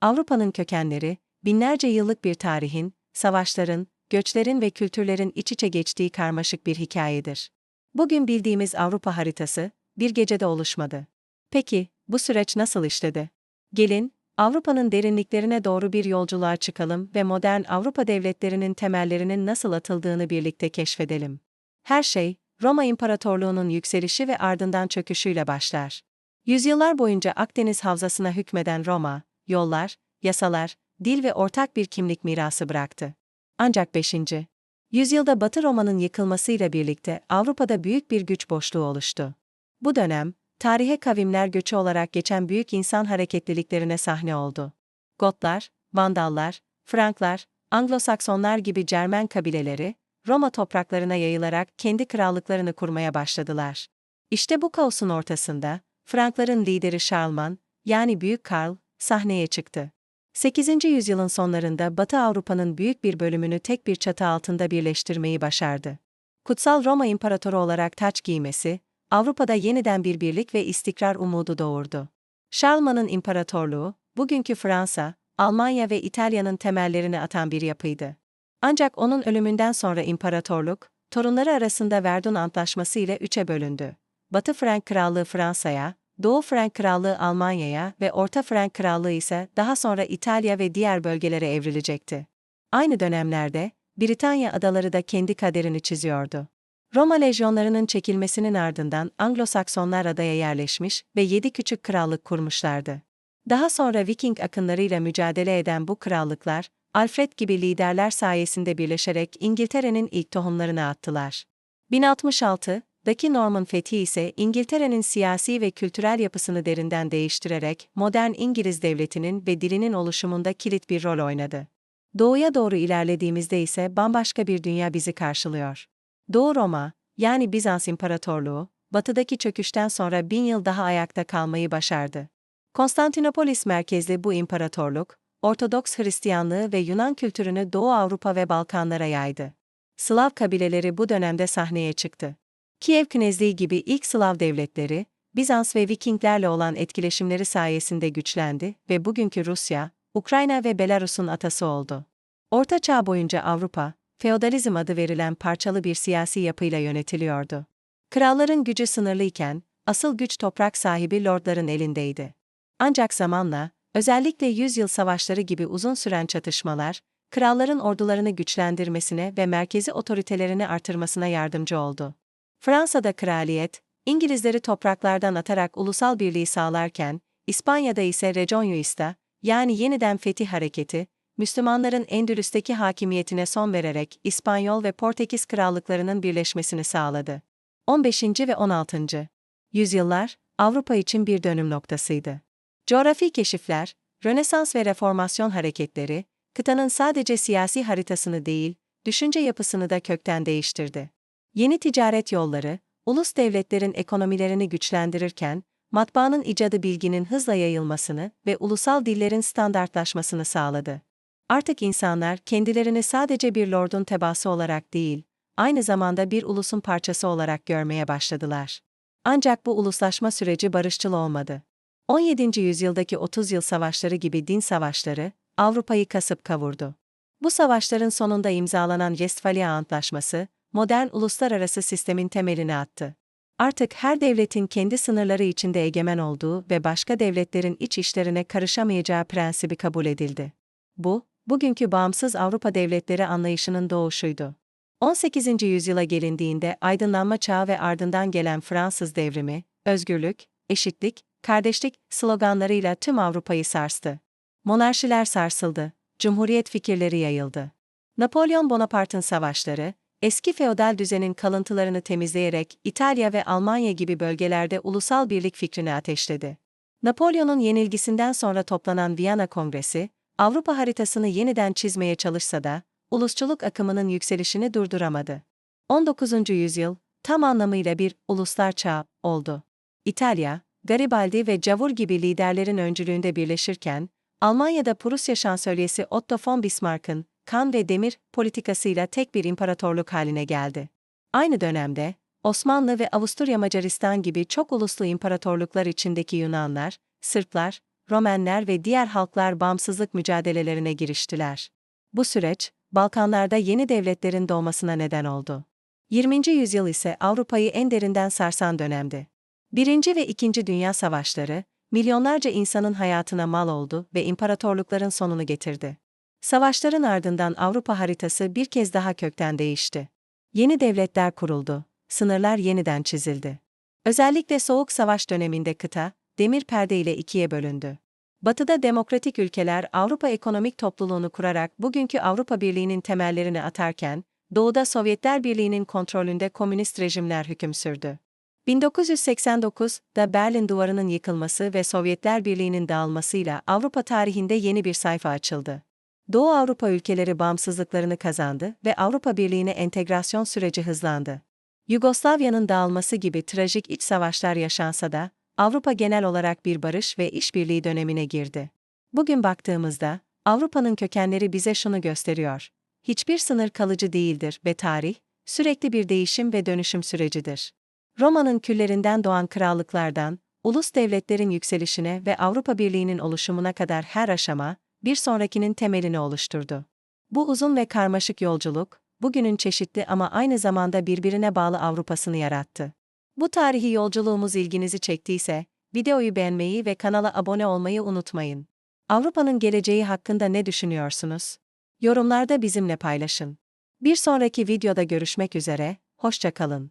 Avrupa'nın kökenleri, binlerce yıllık bir tarihin, savaşların, göçlerin ve kültürlerin iç içe geçtiği karmaşık bir hikayedir. Bugün bildiğimiz Avrupa haritası, bir gecede oluşmadı. Peki, bu süreç nasıl işledi? Gelin, Avrupa'nın derinliklerine doğru bir yolculuğa çıkalım ve modern Avrupa devletlerinin temellerinin nasıl atıldığını birlikte keşfedelim. Her şey, Roma İmparatorluğu'nun yükselişi ve ardından çöküşüyle başlar. Yüzyıllar boyunca Akdeniz havzasına hükmeden Roma, yollar, yasalar, dil ve ortak bir kimlik mirası bıraktı. Ancak 5. yüzyılda Batı Roma'nın yıkılmasıyla birlikte Avrupa'da büyük bir güç boşluğu oluştu. Bu dönem, tarihe kavimler göçü olarak geçen büyük insan hareketliliklerine sahne oldu. Gotlar, Vandallar, Franklar, Anglo-Saksonlar gibi Cermen kabileleri, Roma topraklarına yayılarak kendi krallıklarını kurmaya başladılar. İşte bu kaosun ortasında, Frankların lideri Şarlman, yani Büyük Karl, sahneye çıktı. 8. yüzyılın sonlarında Batı Avrupa'nın büyük bir bölümünü tek bir çatı altında birleştirmeyi başardı. Kutsal Roma İmparatoru olarak taç giymesi, Avrupa'da yeniden bir birlik ve istikrar umudu doğurdu. Şarlman'ın imparatorluğu, bugünkü Fransa, Almanya ve İtalya'nın temellerini atan bir yapıydı. Ancak onun ölümünden sonra imparatorluk, torunları arasında Verdun Antlaşması ile üçe bölündü. Batı Frank Krallığı Fransa'ya, Doğu Frank Krallığı Almanya'ya ve Orta Frank Krallığı ise daha sonra İtalya ve diğer bölgelere evrilecekti. Aynı dönemlerde, Britanya adaları da kendi kaderini çiziyordu. Roma lejyonlarının çekilmesinin ardından Anglo-Saksonlar adaya yerleşmiş ve yedi küçük krallık kurmuşlardı. Daha sonra Viking akınlarıyla mücadele eden bu krallıklar, Alfred gibi liderler sayesinde birleşerek İngiltere'nin ilk tohumlarını attılar. 1066, daki Norman fethi ise İngiltere'nin siyasi ve kültürel yapısını derinden değiştirerek modern İngiliz devletinin ve dilinin oluşumunda kilit bir rol oynadı. Doğuya doğru ilerlediğimizde ise bambaşka bir dünya bizi karşılıyor. Doğu Roma, yani Bizans İmparatorluğu, batıdaki çöküşten sonra bin yıl daha ayakta kalmayı başardı. Konstantinopolis merkezli bu imparatorluk, Ortodoks Hristiyanlığı ve Yunan kültürünü Doğu Avrupa ve Balkanlara yaydı. Slav kabileleri bu dönemde sahneye çıktı. Kiev Knezliği gibi ilk Slav devletleri, Bizans ve Vikinglerle olan etkileşimleri sayesinde güçlendi ve bugünkü Rusya, Ukrayna ve Belarus'un atası oldu. Orta Çağ boyunca Avrupa, feodalizm adı verilen parçalı bir siyasi yapıyla yönetiliyordu. Kralların gücü sınırlıyken, asıl güç toprak sahibi lordların elindeydi. Ancak zamanla, özellikle yüzyıl savaşları gibi uzun süren çatışmalar, kralların ordularını güçlendirmesine ve merkezi otoritelerini artırmasına yardımcı oldu. Fransa'da kraliyet, İngilizleri topraklardan atarak ulusal birliği sağlarken, İspanya'da ise Reconquista, yani yeniden fetih hareketi, Müslümanların Endülüs'teki hakimiyetine son vererek İspanyol ve Portekiz krallıklarının birleşmesini sağladı. 15. ve 16. yüzyıllar Avrupa için bir dönüm noktasıydı. Coğrafi keşifler, Rönesans ve Reformasyon hareketleri, kıtanın sadece siyasi haritasını değil, düşünce yapısını da kökten değiştirdi. Yeni ticaret yolları, ulus devletlerin ekonomilerini güçlendirirken, matbaanın icadı bilginin hızla yayılmasını ve ulusal dillerin standartlaşmasını sağladı. Artık insanlar kendilerini sadece bir lordun tebası olarak değil, aynı zamanda bir ulusun parçası olarak görmeye başladılar. Ancak bu uluslaşma süreci barışçıl olmadı. 17. yüzyıldaki 30 yıl savaşları gibi din savaşları, Avrupa'yı kasıp kavurdu. Bu savaşların sonunda imzalanan Westfalia Antlaşması, modern uluslararası sistemin temelini attı. Artık her devletin kendi sınırları içinde egemen olduğu ve başka devletlerin iç işlerine karışamayacağı prensibi kabul edildi. Bu, bugünkü bağımsız Avrupa devletleri anlayışının doğuşuydu. 18. yüzyıla gelindiğinde aydınlanma çağı ve ardından gelen Fransız devrimi, özgürlük, eşitlik, kardeşlik sloganlarıyla tüm Avrupa'yı sarstı. Monarşiler sarsıldı, cumhuriyet fikirleri yayıldı. Napolyon Bonaparte'ın savaşları, eski feodal düzenin kalıntılarını temizleyerek İtalya ve Almanya gibi bölgelerde ulusal birlik fikrini ateşledi. Napolyon'un yenilgisinden sonra toplanan Viyana Kongresi, Avrupa haritasını yeniden çizmeye çalışsa da, ulusçuluk akımının yükselişini durduramadı. 19. yüzyıl, tam anlamıyla bir uluslar çağı oldu. İtalya, Garibaldi ve Cavour gibi liderlerin öncülüğünde birleşirken, Almanya'da Prusya şansölyesi Otto von Bismarck'ın kan ve demir politikasıyla tek bir imparatorluk haline geldi. Aynı dönemde, Osmanlı ve Avusturya Macaristan gibi çok uluslu imparatorluklar içindeki Yunanlar, Sırplar, Romenler ve diğer halklar bağımsızlık mücadelelerine giriştiler. Bu süreç, Balkanlarda yeni devletlerin doğmasına neden oldu. 20. yüzyıl ise Avrupa'yı en derinden sarsan dönemdi. Birinci ve İkinci Dünya Savaşları, milyonlarca insanın hayatına mal oldu ve imparatorlukların sonunu getirdi. Savaşların ardından Avrupa haritası bir kez daha kökten değişti. Yeni devletler kuruldu, sınırlar yeniden çizildi. Özellikle Soğuk Savaş döneminde kıta, demir perde ile ikiye bölündü. Batıda demokratik ülkeler Avrupa Ekonomik Topluluğunu kurarak bugünkü Avrupa Birliği'nin temellerini atarken, Doğuda Sovyetler Birliği'nin kontrolünde komünist rejimler hüküm sürdü. 1989'da Berlin Duvarı'nın yıkılması ve Sovyetler Birliği'nin dağılmasıyla Avrupa tarihinde yeni bir sayfa açıldı. Doğu Avrupa ülkeleri bağımsızlıklarını kazandı ve Avrupa Birliği'ne entegrasyon süreci hızlandı. Yugoslavya'nın dağılması gibi trajik iç savaşlar yaşansa da, Avrupa genel olarak bir barış ve işbirliği dönemine girdi. Bugün baktığımızda, Avrupa'nın kökenleri bize şunu gösteriyor. Hiçbir sınır kalıcı değildir ve tarih, sürekli bir değişim ve dönüşüm sürecidir. Roma'nın küllerinden doğan krallıklardan, ulus devletlerin yükselişine ve Avrupa Birliği'nin oluşumuna kadar her aşama, bir sonrakinin temelini oluşturdu. Bu uzun ve karmaşık yolculuk, bugünün çeşitli ama aynı zamanda birbirine bağlı Avrupa'sını yarattı. Bu tarihi yolculuğumuz ilginizi çektiyse, videoyu beğenmeyi ve kanala abone olmayı unutmayın. Avrupa'nın geleceği hakkında ne düşünüyorsunuz? Yorumlarda bizimle paylaşın. Bir sonraki videoda görüşmek üzere, hoşça kalın.